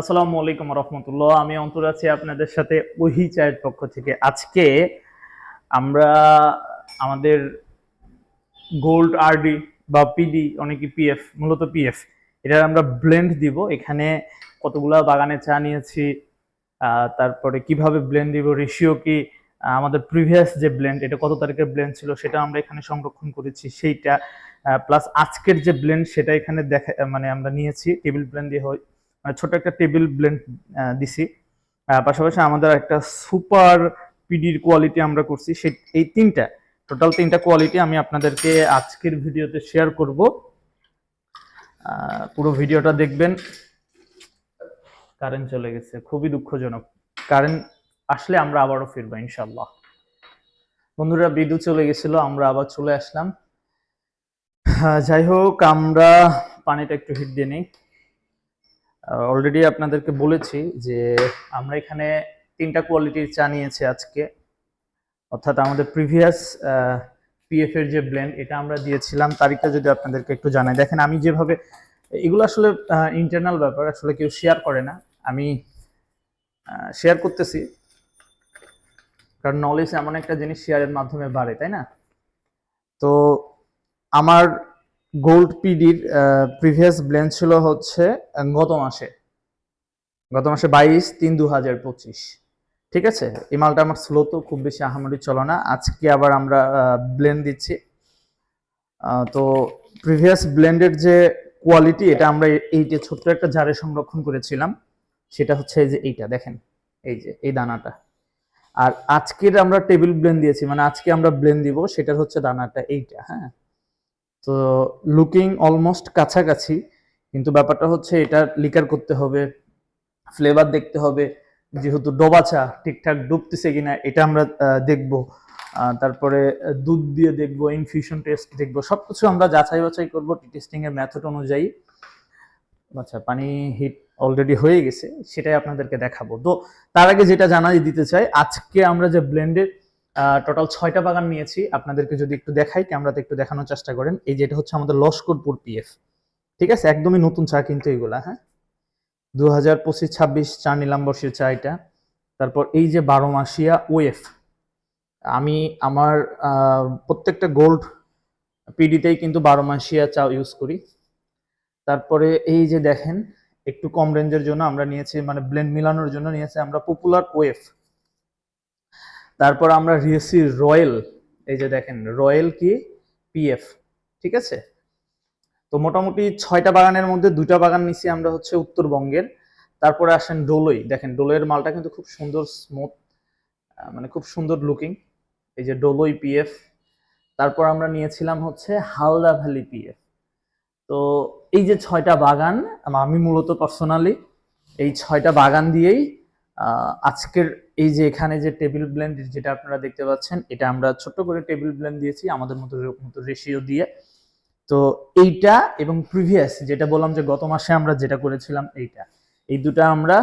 আসসালামু আলাইকুম রহমতুল্লাহ। আমি অন্তর আছি আপনাদের সাথে ওহি চায়ের পক্ষ থেকে। আজকে আমরা আমাদের গোল্ড আরডি বা পিডি, অনেকে পিএফ, মূলত পিএফ, এটার আমরা ব্লেন্ড দিব। এখানে কতগুলা বাগানে চা নিয়েছি তারপরে কীভাবে ব্লেন্ড দিব, রেশিও কি আমাদের প্রিভিয়াস যে ব্লেন্ড, এটা কত তারিখের ব্লেন্ড ছিল, সেটা আমরা এখানে সংরক্ষণ করেছি। সেইটা প্লাস আজকের যে ব্লেন্ড, সেটা এখানে দেখা মানে আমরা নিয়েছি, টেবিল ব্লেন্ড দিয়ে ছোট একটা টেবিল ব্লেন্ড দিছি। পাশাপাশি আমাদের একটা সুপার পিডির কোয়ালিটি আমরা করছি। সেই এই তিনটা টোটাল তিনটা কোয়ালিটি আমি আপনাদেরকে আজকের ভিডিওতে শেয়ার করব। পুরো ভিডিওটা দেখবেন। কারেন্ট চলে গেছে, খুবই দুঃখজনক। কারেন্ট আসলে আমরা আবারও ফিরবো ইনশাল্লাহ বন্ধুরা, বিদ্যুৎ চলে গেছিল, আমরা আবার চলে আসলাম। যাই হোক, আমরা পানিটা একটু হিট দিয়ে নিই। অলরেডি আপনাদেরকে বলেছি যে আমরা এখানে তিনটা কোয়ালিটির চা নিয়েছি আজকে। অর্থাৎ আমাদের প্রিভিয়াস পিএফ এর যে ব্লেন্ড এটা আমরা দিয়েছিলাম। তারিখটা যদি আপনাদেরকে একটু জানাই। দেখেন, আমি যেভাবে, এগুলো আসলে ইন্টারনাল ব্যাপার, আসলে কেউ শেয়ার করে না। আমি শেয়ার করতেছি। কারণ নলেজ এমন একটা জিনিস শেয়ারের মাধ্যমে বাড়ে, তাই না? তো, আমার গোল্ড পিডির প্রিভিয়াস ব্লেন্ড ছিল হচ্ছে গত মাসে। গত মাসে বাইশ, তিন দু হাজার পঁচিশ। ঠিক আছে? এই মালটা আমার স্লো তো, খুব বেশি আহামরি চলো না। আজকে আবার আমরা ব্লেন্ড দিচ্ছি। তো প্রিভিয়াস ব্লেন্ডের যে কোয়ালিটি এটা আমরা এই যে ছোট্ট একটা জারে সংরক্ষণ করেছিলাম, সেটা হচ্ছে এই যে এইটা, দেখেন। এই যে, এই দানাটা। আর আজকের আমরা টেবিল ব্লেন্ড দিয়েছি মানে আজকে আমরা ব্লেন্ড দিব, সেটার হচ্ছে দানাটা এইটা হ্যাঁ? তো লুকিং অলমোস্ট কাছাকাছি, কিন্তু ব্যাপারটা হচ্ছে এটা লিকার করতে হবে ফ্লেভার দেখতে হবে, যেহেতু ডোবা চা ঠিকঠাক ডুবতেছে কিনা এটা আমরা দেখব। তারপরে দুধ দিয়ে দেখব ইনফিউশন টেস্ট দেখব সব কিছু আমরা যাচাই বাছাই করব টেস্টিং এর মেথড অনুযায়ী। আচ্ছা পানি হিট অলরেডি হয়ে গেছে, সেটাই আপনাদেরকে দেখাবো। তো তার আগে যেটা জানাই দিতে চাই, আজকে আমরা যে ব্লেন্ডের টোটাল ছয়টা বাগান নিয়েছি। আপনাদেরকে যদি একটু দেখাই, ক্যামেরাতে একটু দেখানোর চেষ্টা করেন। এই যেটা হচ্ছে আমাদের লস্করপুর পিএফ ঠিক আছে? একদমই নতুন চা কিন্তু এগুলা হ্যাঁ? দু হাজার পঁচিশ, ছাব্বিশ চা নিলাম বর্ষের চা এটা। তারপর এই যে বারো মাসিয়া ওয়েফ আমি আমার প্রত্যেকটা গোল্ড পিডিতেই কিন্তু বারো মাসিয়া চা ইউজ করি। তারপরে এই যে দেখেন, একটু কম রেঞ্জের জন্য আমরা নিয়েছি মানে ব্লেন্ড মিলানোর জন্য নিয়েছি আমরা পপুলার ওয়েফ তারপর আমরা নিয়েছি রয়্যাল এই যে দেখেন রয়্যাল কি? পিএফ ঠিক আছে? তো মোটামুটি ছয়টা বাগানের মধ্যে দুইটা বাগান নিছি আমরা হচ্ছে উত্তরবঙ্গের। তারপরে আসেন ডোলই, দেখেন ডোলইয়ের মালটা কিন্তু খুব সুন্দর স্মুথ মানে খুব সুন্দর লুকিং এই যে ডোলই পিএফ তারপর আমরা নিয়েছিলাম হচ্ছে হালদা ভ্যালি পিএফ তো এই যে ছয়টা বাগান, আমি মূলত পার্সোনালি এই ছয়টা বাগান দিয়েই আজকের এই যে এখানে যে টেবিল ব্লেন্ড যেটা আপনারা দেখতে পাচ্ছেন, এটা আমরা ছোট্ট করে টেবিল ব্লেন্ড দিয়েছি, আমাদের মতো মতো রেশিও দিয়ে। তো এইটা এবং প্রিভিয়াস যেটা বললাম যে গত মাসে আমরা যেটা করেছিলাম এইটা। এই দুটা আমরা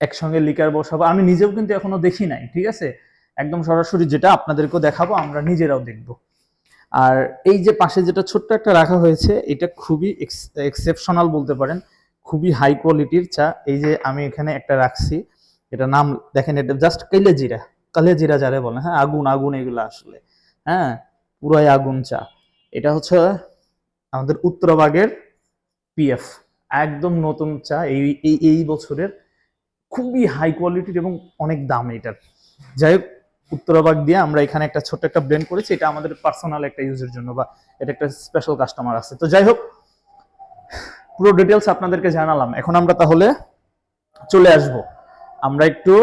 একসঙ্গে লিকার বসাবো। আমি নিজেও কিন্তু এখনও দেখি নাই, ঠিক আছে? একদম সরাসরি যেটা আপনাদেরকেও দেখাবো, আমরা নিজেরাও দেখব। আর এই যে পাশে যেটা ছোট্ট একটা রাখা হয়েছে, এটা খুবই এক্সেপশনাল বলতে পারেন। খুবই হাই কোয়ালিটির চা। এই যে আমি এখানে একটা রাখছি, এটা নাম দেখেন, এটা জাস্ট কালে জিরা কালে জিরা যারে বলে হ্যাঁ আগুন আগুন এগুলো আসলে। হ্যাঁ পুরাই আগুন চা। এটা হচ্ছে আমাদের উত্তরবাগের পিএফ একদম নতুন চা, এই এই এই বছরের খুবই হাই কোয়ালিটির এবং অনেক দাম এটার। যাই হোক, উত্তরাবাগ দিয়ে আমরা এখানে একটা ছোট্ট একটা ব্লেন্ড করেছি। এটা আমাদের পার্সোনাল একটা ইউজের জন্য বা এটা একটা স্পেশাল কাস্টমার আছে। তো যাই হোক পুরো ডিটেলস আপনাদেরকে জানালাম। এখন আমরা তাহলে চলে আসব। আমরা একটু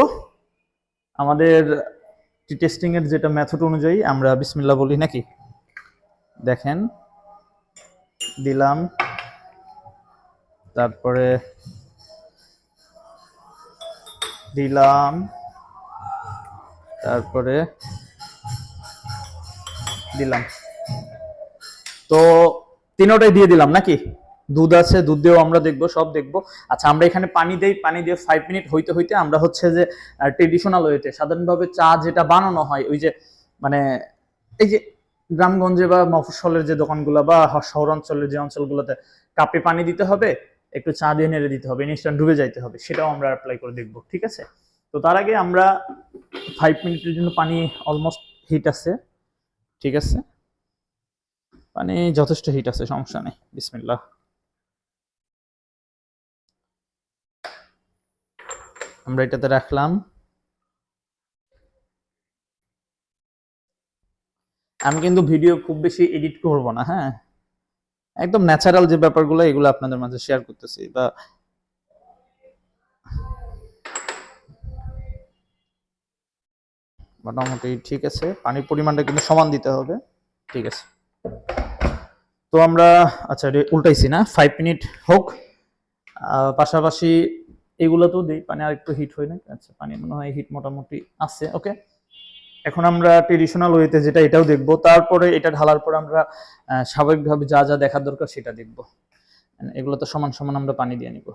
আমাদের টেস্টিং এর যেটা মেথড অনুযায়ী আমরা বিসমিল্লাহ বলি নাকি? দেখেন, দিলাম। তারপরে দিলাম। তারপরে দিলাম। তো তিনোটাই দিয়ে দিলাম নাকি? দুধ আছে, দুধ দিয়েও আমরা দেখব, সব দেখব। আচ্ছা আমরা এখানে পানি দেই, পানি দিয়ে ফাইভ মিনিট হইতে হইতে আমরা হচ্ছে যে ট্রেডিশনাল ওয়েতে সাধারণভাবে চা যেটা বানানো হয়, ওই যে মানে এই যে গ্রামগঞ্জে বা মফস্বলের যে দোকানগুলো বা শহরাঞ্চলের যে অঞ্চলগুলোতে কাপে পানি দিতে হবে, একটু চা দিয়ে নেড়ে দিতে হবে ইনস্ট্যান্ট ডুবে যাইতে হবে, সেটাও আমরা অ্যাপ্লাই করে দেখব, ঠিক আছে? তো তার আগে আমরা ফাইভ মিনিটের জন্য পানি অলমোস্ট হিট আছে, ঠিক আছে? পানি যথেষ্ট হিট আছে, সমস্যা নেই, বিসমিল্লাহ। আমরা এটাতে রাখলাম। আমি কিন্তু ভিডিও খুব বেশি এডিট করব না হ্যাঁ? একদম ন্যাচারাল যে ব্যাপারগুলো, এগুলো আপনাদের মাঝে শেয়ার করতেছি, বা মোটামুটি ঠিক আছে, পানির পরিমাণটা কিন্তু সমান দিতে হবে, ঠিক আছে। তো আমরা আচ্ছা উল্টাইছি না ফাইভ মিনিট হোক। পাশাপাশি এগুলো তো দিই, পানি আর একটু হিট হয় না আচ্ছা পানি মনে হয় হিট মোটামুটি আছে ওকে এখন আমরা ট্রেডিশনাল ওয়েতে যেটা, এটাও দেখব। তারপরে এটা ঢালার পর আমরা স্বাভাবিকভাবে যা যা দেখার দরকার সেটা দেখব। এগুলো তো সমান সমান আমরা পানি দিয়ে নিব।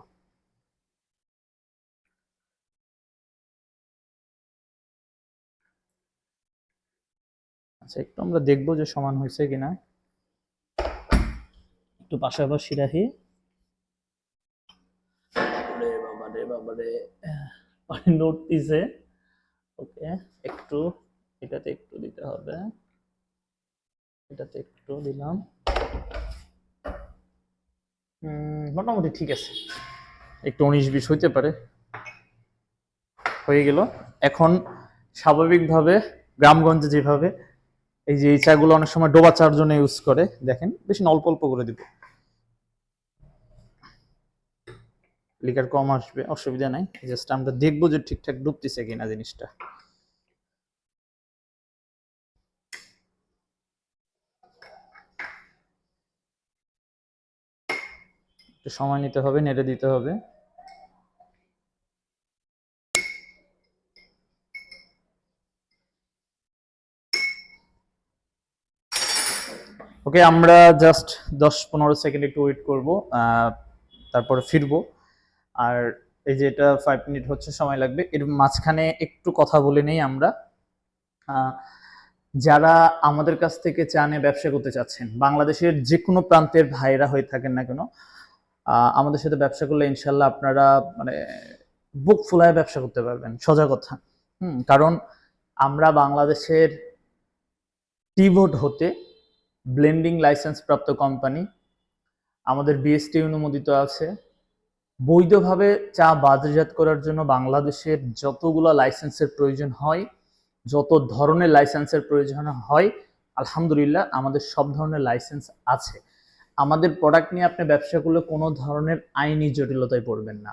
আচ্ছা একটু আমরা দেখব যে সমান হয়েছে কিনা। একটু পাশাপাশি রাখি বাবা রে বাবা রে পানি নড়তিছে ওকে একটু এটাতে একটু দিতে হবে। এটাতে একটু দিলাম। মোটামুটি ঠিক আছে। একটু উনিশ বিশ হইতে পারে। হয়ে গেল। এখন স্বাভাবিকভাবে গ্রামগঞ্জে যেভাবে এই যে এই চাগুলো অনেক সময় ডোবা চার জন্য ইউজ করে দেখেন বেশি অল্প অল্প করে দিব। লিকার কম আসবে, অসুবিধা নাই জাস্ট আমরা দেখব যে ঠিকঠাক ডুবতেছে কিনা জিনিসটা। সময় নিতে হবে, নেড়ে দিতে হবে। ওকে আমরা জাস্ট দশ পনেরো সেকেন্ড একটু ওয়েট করব তারপরে ফিরবো। আর এই যে এটা ফাইভ মিনিট হচ্ছে, সময় লাগবে। এর মাঝখানে একটু কথা বলে নেই আমরা। যারা আমাদের কাছ থেকে চানে ব্যবসা করতে চাচ্ছেন, বাংলাদেশের যে কোনো প্রান্তের ভাইরা হয়ে থাকেন না কেন আমাদের সাথে ব্যবসা করলে ইনশাল্লাহ আপনারা মানে বুক ফুলায় ব্যবসা করতে পারবেন। সোজা কথা। হুম, কারণ আমরা বাংলাদেশের টিভোট হতে ব্লেন্ডিং লাইসেন্স প্রাপ্ত কোম্পানি আমাদের বিএসটি অনুমোদিত আছে। বৈধভাবে চা বাজারজাত করার জন্য বাংলাদেশের যতগুলো লাইসেন্সের প্রয়োজন হয়, যত ধরনের লাইসেন্সের প্রয়োজন হয়, আলহামদুলিল্লাহ আমাদের সব ধরনের লাইসেন্স আছে। আমাদের প্রোডাক্ট নিয়ে আপনি ব্যবসা করলে কোনো ধরনের আইনি জটিলতায় পড়বেন না।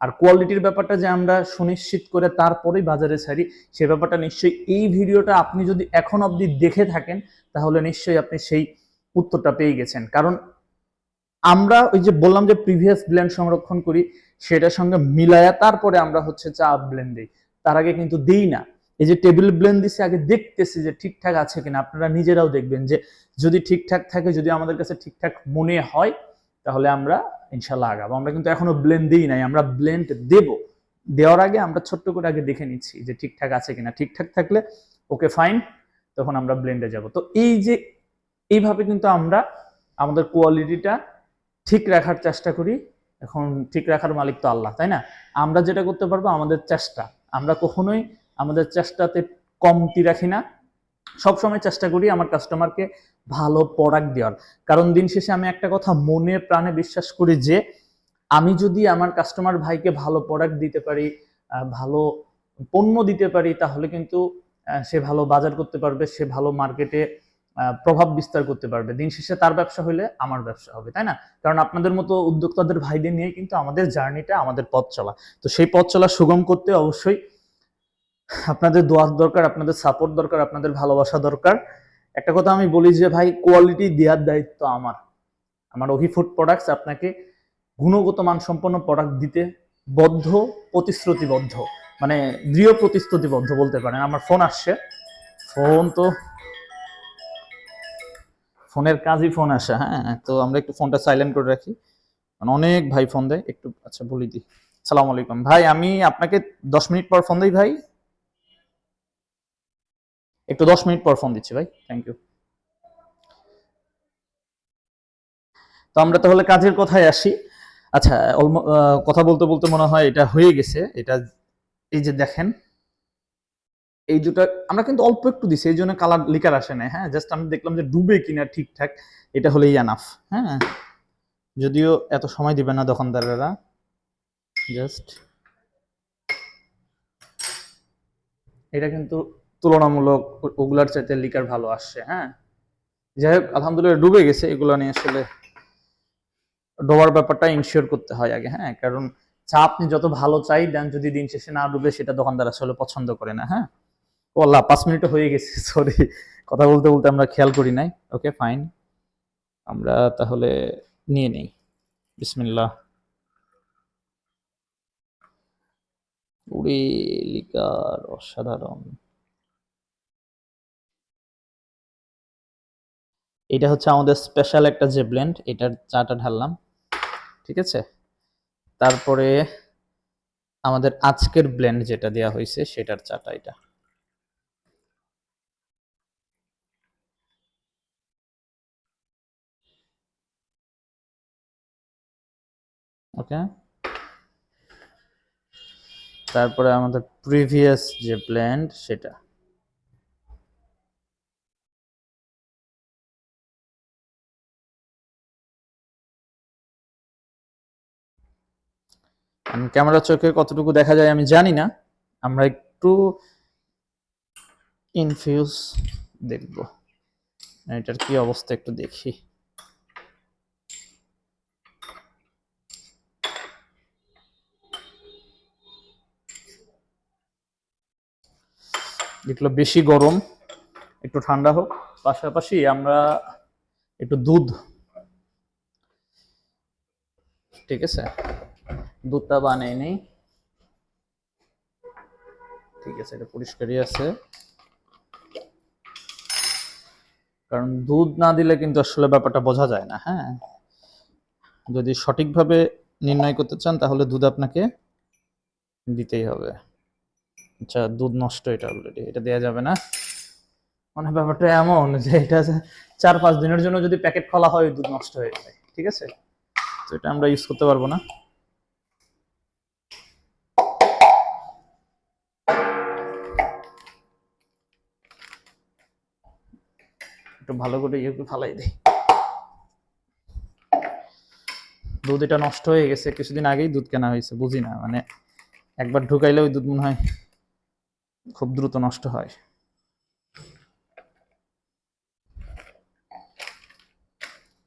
আর কোয়ালিটির ব্যাপারটা যে আমরা সুনিশ্চিত করে তারপরেই বাজারে ছাড়ি, সে ব্যাপারটা নিশ্চয়ই এই ভিডিওটা আপনি যদি এখন অবধি দেখে থাকেন, তাহলে নিশ্চয়ই আপনি সেই উত্তরটা পেয়ে গেছেন। কারণ আমরা ওই যে বললাম যে প্রিভিয়াস ব্লেন্ড সংরক্ষণ করি, সেটার সঙ্গে মিলায়া তারপরে আমরা হচ্ছে চা ব্লেন্ড দিই। তার আগে কিন্তু দিই না। এই যে টেবিল ব্লেন্ড দিছি, আগে দেখতেছি যে ঠিকঠাক আছে কিনা। আপনারা নিজেরাও দেখবেন যে যদি ঠিকঠাক থাকে, যদি আমাদের কাছে ঠিকঠাক মনে হয়, তাহলে আমরা ইনশাল্লাহ আগাবো। আমরা কিন্তু এখনও ব্লেন্ড দিই নাই, আমরা ব্লেন্ড দেব। দেওয়ার আগে আমরা ছোট্ট করে আগে দেখে নিচ্ছি যে ঠিকঠাক আছে কিনা। ঠিকঠাক থাকলে, ওকে ফাইন তখন আমরা ব্লেন্ডে যাব। তো এই যে, এইভাবে কিন্তু আমরা আমাদের কোয়ালিটিটা ঠিক রাখার চেষ্টা করি। এখন ঠিক রাখার মালিক তো আল্লাহ, তাই না? আমরা যেটা করতে পারব আমাদের চেষ্টা। আমরা কখনোই আমাদের চেষ্টাতে কমতি রাখি না। সবসময় চেষ্টা করি আমার কাস্টমারকে ভালো প্রোডাক্ট দেওয়ার। কারণ দিন শেষে আমি একটা কথা মনে প্রাণে বিশ্বাস করি যে, আমি যদি আমার কাস্টমার ভাইকে ভালো প্রোডাক্ট দিতে পারি ভালো পণ্য দিতে পারি, তাহলে কিন্তু সে ভালো বাজার করতে পারবে, সে ভালো মার্কেটে প্রভাব বিস্তার করতে পারবে। দিন শেষে তার ব্যবসা হলে আমার ব্যবসা হবে, তাই না? কারণ আপনাদের মতো উদ্যোক্তাদের ভাইদের নিয়ে কিন্তু আমাদের জার্নিটা, আমাদের পথ চলা। তো সেই পথ চলা সুগম করতে অবশ্যই আপনাদের দোয়ার দরকার, আপনাদের সাপোর্ট দরকার, আপনাদের ভালোবাসা দরকার। একটা কথা আমি বলি যে, ভাই কোয়ালিটি দেওয়ার দায়িত্ব আমার। আমার অভি ফুড প্রোডাক্টস আপনাকে গুণগত মানসম্পন্ন প্রোডাক্ট দিতে বদ্ধ, প্রতিশ্রুতিবদ্ধ মানে দৃঢ় প্রতিশ্রুতিবদ্ধ বলতে পারেন। আমার ফোন আসছে। ফোন তো ফোনের কাজই ফোন আসে হ্যাঁ তো আমরা একটু ফোনটা সাইলেন্ট করে রাখি। কারণ অনেক ভাই ফোন দেয়, একটু আচ্ছা বলি দিই। সালাম আলাইকুম। ভাই, আমি আপনাকে দশ মিনিট পর ফোন দিই, ভাই? একটু দশ মিনিট পর ফোন দিচ্ছি, ভাই। থ্যাংক ইউ তো আমরা তাহলে কাজের কথায় আসি। আচ্ছা কথা বলতে বলতে মনে হয় এটা হয়ে গেছে। এটা, এই যে দেখেন এই দুটো, আমরা কিন্তু অল্প একটু দিছি, এই জন্য কালার লিকার আসে না হ্যাঁ? জাস্ট আমি দেখলাম যে ডুবে কিনা ঠিকঠাক, এটা হলেই আনাফ হ্যাঁ? যদিও এত সময় দিবে না দোকানদারেরা। জাস্ট এটা কিন্তু তুলনামূলক ওগুলার চাইতে লিকার ভালো আসছে হ্যাঁ? যাই হোক, আলহামদুলিল্লাহ ডুবে গেছে, এগুলো নিয়ে আসলে ডোবার ব্যাপারটা ইনশিওর করতে হয় আগে হ্যাঁ? কারণ চা আপনি যত ভালো চাই, দেন যদি দিন শেষে না ডুবে, সেটা দোকানদার আসলে পছন্দ করে না হ্যাঁ? ও আল্লাহ পাঁচ মিনিট হয়ে গেছে সরি কথা বলতে বলতে আমরা খেয়াল করি নাই। ওকে ফাইন আমরা তাহলে নিয়ে নেই। বিসমিল্লাহ। লিকার অসাধারণ। এটা হচ্ছে আমাদের স্পেশাল একটা যে ব্লেন্ড এটার চাটা ঢাললাম। ঠিক আছে? তারপরে আমাদের আজকের ব্লেন্ড যেটা দেয়া হয়েছে, সেটার চাটা এটা। ওকে? তারপরে আমাদের প্রিভিয়াস যে ব্লেন্ড সেটা। ক্যামেরা চোখে কতটুকু দেখা যায় আমি জানি না। আমরা একটু ইনফিউজ দেখব। এটার কি অবস্থা একটু দেখি। যেগুলো বেশি গরম, একটু ঠান্ডা হোক। পাশাপাশি আমরা একটু দুধ। ঠিক আছে? দুধটা বানিয়ে নেই। ঠিক আছে, এটা পরিষ্কারই আছে। কারণ দুধ না দিলে কিন্তু আসলে ব্যাপারটা বোঝা যায় না হ্যাঁ? যদি সঠিকভাবে নির্ণয় করতে চান, তাহলে দুধ আপনাকে দিতেই হবে। আচ্ছা দুধ নষ্ট এটা অলরেডি এটা দেওয়া যাবে না। মানে ব্যাপারটা এমন যে এটা চার পাঁচ দিনের জন্য যদি প্যাকেট খোলা হয়, দুধ নষ্ট হয়ে যায়, ঠিক আছে? তো এটা আমরা ইউজ করতে পারব না। একটু ভালো করে ইয়ে ফালাই দিই। দুধ এটা নষ্ট হয়ে গেছে, কিছুদিন আগেই দুধ কেনা হয়েছে, বুঝি না মানে একবার ঢুকাইলে ওই দুধ মনে হয় খুব দ্রুত নষ্ট হয়।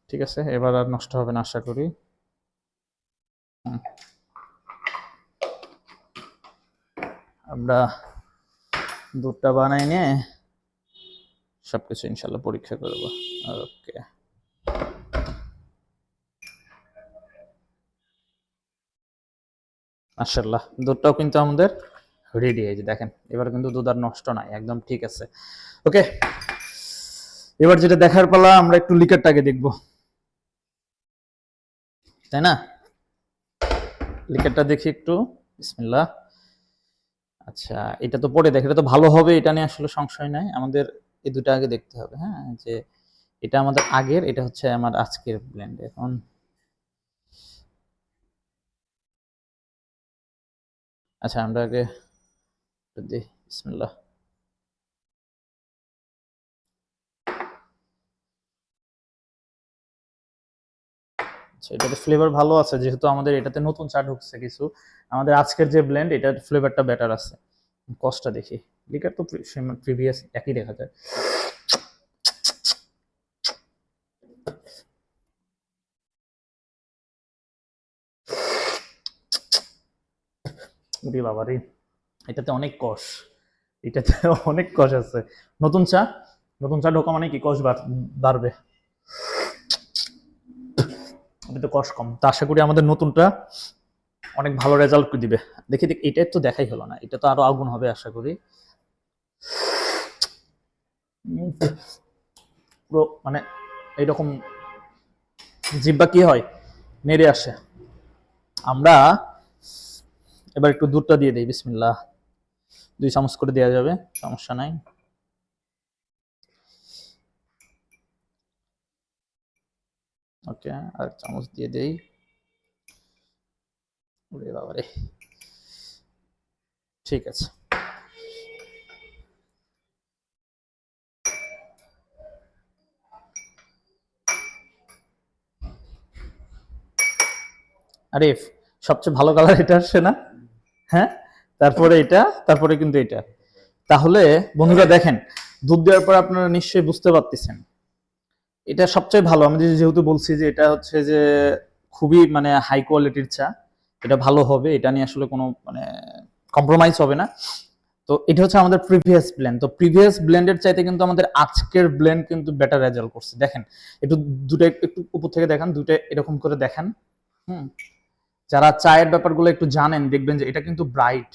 ঠিক আছে, এবার আর নষ্ট হবে না আশা করি। আমরা দুধটা বানাই নিয়ে সবকিছু ইনশাল্লাহ পরীক্ষা করব। ওকে। মাশাল্লাহ, দুধটাও কিন্তু আমাদের রেডি হয়েছে দেখেন, এবার কিন্তু দুধ আর নষ্ট নাই, একদম ঠিক আছে। ওকে এবার যেটা দেখার পালা, আমরা একটু লিকারটাকে দেখব। তাই না? লিকারটা দেখি একটু, বিসমিল্লাহ। আচ্ছা এটা তো পরে দেখ, এটা তো ভালো হবে, এটা নিয়ে আসলে সংশয় নাই। আমাদের এই দুটো আগে দেখতে হবে হ্যাঁ? যে এটা আমাদের আগের, এটা হচ্ছে আমার আজকের ব্লেন্ড এখন। আচ্ছা আমরা আগে দিই বিসমিল্লাহ এটাতে ফ্লেভার ভালো আছে, যেহেতু আমাদের এটাতে নতুন চা ঢুকছে কিছু। আমাদের আজকের যে ব্লেন্ড এটার ফ্লেভারটা বেটার আছে। কষ্টটা দেখি। লিকার তো প্রিভিয়াস একই দেখা যায়। বাবা রে এটাতে অনেক কষ। এটাতে অনেক কষ আছে। নতুন চা? নতুন চা ঢোকা মানে কি? কষ বাড়- বাড়বে। এটাতে কষ কম। তা আশা করি আমাদের নতুনটা অনেক ভালো রেজাল্ট দিবে। দেখি, দেখ এটা তো দেখাই হলো না। এটা তো আরও আগুন হবে আশা করি। পুরো মানে এইরকম জিব্বা কি হয়? নেড়ে আসে। আমরা এবার একটু দুধটা দিয়ে দিই। বিসমিল্লাহ। দুই চামচ করে দেওয়া যাবে, সমস্যা নাই। ওকে, আর চামচ দিয়ে দেই। ওরে বাবারে। ঠিক আছে। আরিফ সবচেয়ে ভালো কালার এটা আসছে না? হ্যাঁ? তারপরে এটা, তারপরে কিন্তু এটা। তাহলে বন্ধুরা দেখেন, দুধ দেওয়ার পর আপনারা নিশ্চয়ই বুঝতে পারতেছেন। এটা সবচেয়ে ভালো, আমি যেহেতু বলছি যে এটা হচ্ছে যে খুবই মানে হাই কোয়ালিটির চা, এটা ভালো হবে, এটা নিয়ে আসলে কোনো মানে কম্প্রোমাইজ হবে না। তো এটা হচ্ছে আমাদের প্রিভিয়াস ব্লেন্ড তো প্রিভিয়াস ব্লেন্ডের চাইতে কিন্তু আমাদের আজকের ব্লেন্ড কিন্তু বেটার রেজাল্ট করছে। দেখেন, একটু দুটো, একটু উপর থেকে দেখান, দুটো এরকম করে দেখান। হুম। যারা চায়ের ব্যাপারগুলো একটু জানেন, দেখবেন যে এটা কিন্তু ব্রাইট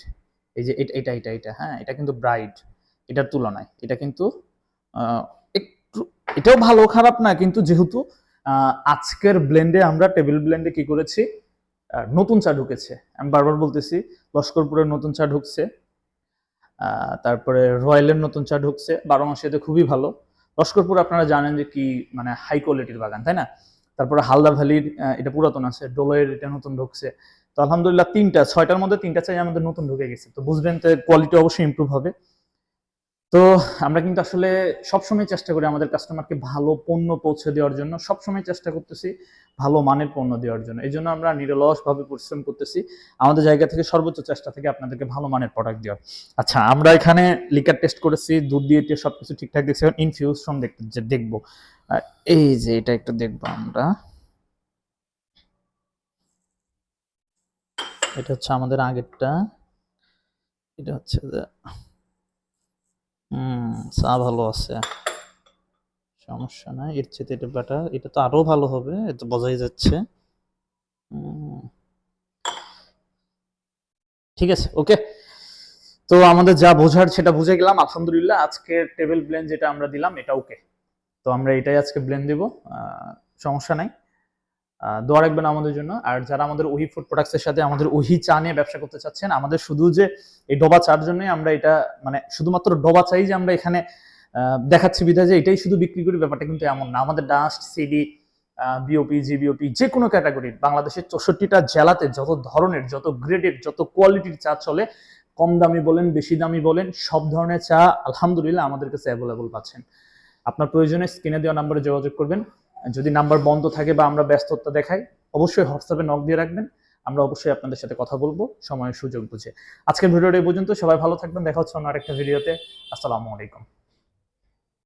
এই যে এটা এটা এটা হ্যাঁ এটা কিন্তু ব্রাইট এটার তুলনায়, এটা কিন্তু একটু, এটাও ভালো খারাপ না, কিন্তু যেহেতু আজকের ব্লেন্ডে আমরা টেবিল ব্লেন্ডে কি করেছি? নতুন চা ঢুকেছে। আমি বারবার বলতেছি, লস্করপুরের নতুন চা ঢুকছে তারপরে রয়্যালের নতুন চা ঢুকছে, বারো মাসে খুবই ভালো। লস্করপুর আপনারা জানেন যে কি মানে হাই কোয়ালিটির বাগান, তাই না? তারপরে হালদা ভ্যালির এটা পুরাতন আছে, ডোলয়ের এটা নতুন ঢুকছে। তো আলহামদুলিল্লাহ তিনটা, ছয়টার মধ্যে তিনটা চাই আমাদের নতুন ঢুকে গেছে। তো বুঝবেন তো কোয়ালিটি অবশ্যই ইম্প্রুভ হবে। তো আমরা কিন্তু আসলে সবসময় চেষ্টা করি আমাদের কাস্টমারকে ভালো পণ্য পৌঁছে দেওয়ার জন্য। সবসময় চেষ্টা করতেছি ভালো মানের পণ্য দেওয়ার জন্য। এই জন্য আমরা নিরলসভাবে পরিশ্রম করতেছি। আমাদের জায়গা থেকে সর্বোচ্চ চেষ্টা থেকে আপনাদেরকে ভালো মানের প্রোডাক্ট দেওয়ার। আচ্ছা আমরা এখানে লিকার টেস্ট করেছি, দুধ দিয়ে টিয়ে সবকিছু ঠিকঠাক দেখছি। এখন ইনফিউশন দেখতে দেখব। এই যে এটা একটু দেখব আমরা। এটা হচ্ছে আমাদের আগেরটা। এটা হচ্ছে হুম, চা ভালো আছে। সমস্যা নাই, এর চেয়ে এটা বেটার এটা তো আরও ভালো হবে এটা বোঝাই যাচ্ছে। ঠিক আছে ওকে তো আমাদের যা বোঝার সেটা বুঝে গেলাম, আলহামদুলিল্লাহ। আজকে টেবিল ব্লেন্ড যেটা আমরা দিলাম, এটা ওকে তো আমরা এটাই আজকে ব্লেন্ড দিব সমস্যা নাই। দোয়া রাখবেন আমাদের জন্য। আর যারা আমাদের ওহি ফুড প্রোডাক্টসের সাথে আমাদের ওহি চা নিয়ে ব্যবসা করতে চাচ্ছেন, আমাদের শুধু যে এই ডোবা চার জন্যই আমরা এটা মানে শুধুমাত্র ডোবা চাই যে আমরা এখানে দেখাচ্ছি বিধায় যে এটাই শুধু বিক্রি করি, ব্যাপারটা কিন্তু এমন না। আমাদের ডাস্ট সিডি বিওপি জিবিওপি যে কোনো ক্যাটাগরির বাংলাদেশের চৌষট্টিটা জেলাতে যত ধরনের, যত গ্রেডের যত কোয়ালিটির চা চলে, কম দামি বলেন, বেশি দামি বলেন, সব ধরনের চা আলহামদুলিল্লাহ আমাদের কাছে অ্যাভেলেবল পাচ্ছেন। আপনার প্রয়োজনে স্ক্রিনে দেওয়া নাম্বারে যোগাযোগ করবেন। যদি নাম্বার বন্ধ থাকে বা আমরা ব্যস্ততা দেখাই, অবশ্যই হোয়াটসঅ্যাপে নক দিয়ে রাখবেন। আমরা অবশ্যই আপনাদের সাথে কথা বলব, সময়ের সুযোগ বুঝে। আজকের ভিডিওটা এই পর্যন্ত, সবাই ভালো থাকবেন, দেখা হচ্ছে অন্য আরেকটা ভিডিওতে। আসসালামু আলাইকুম।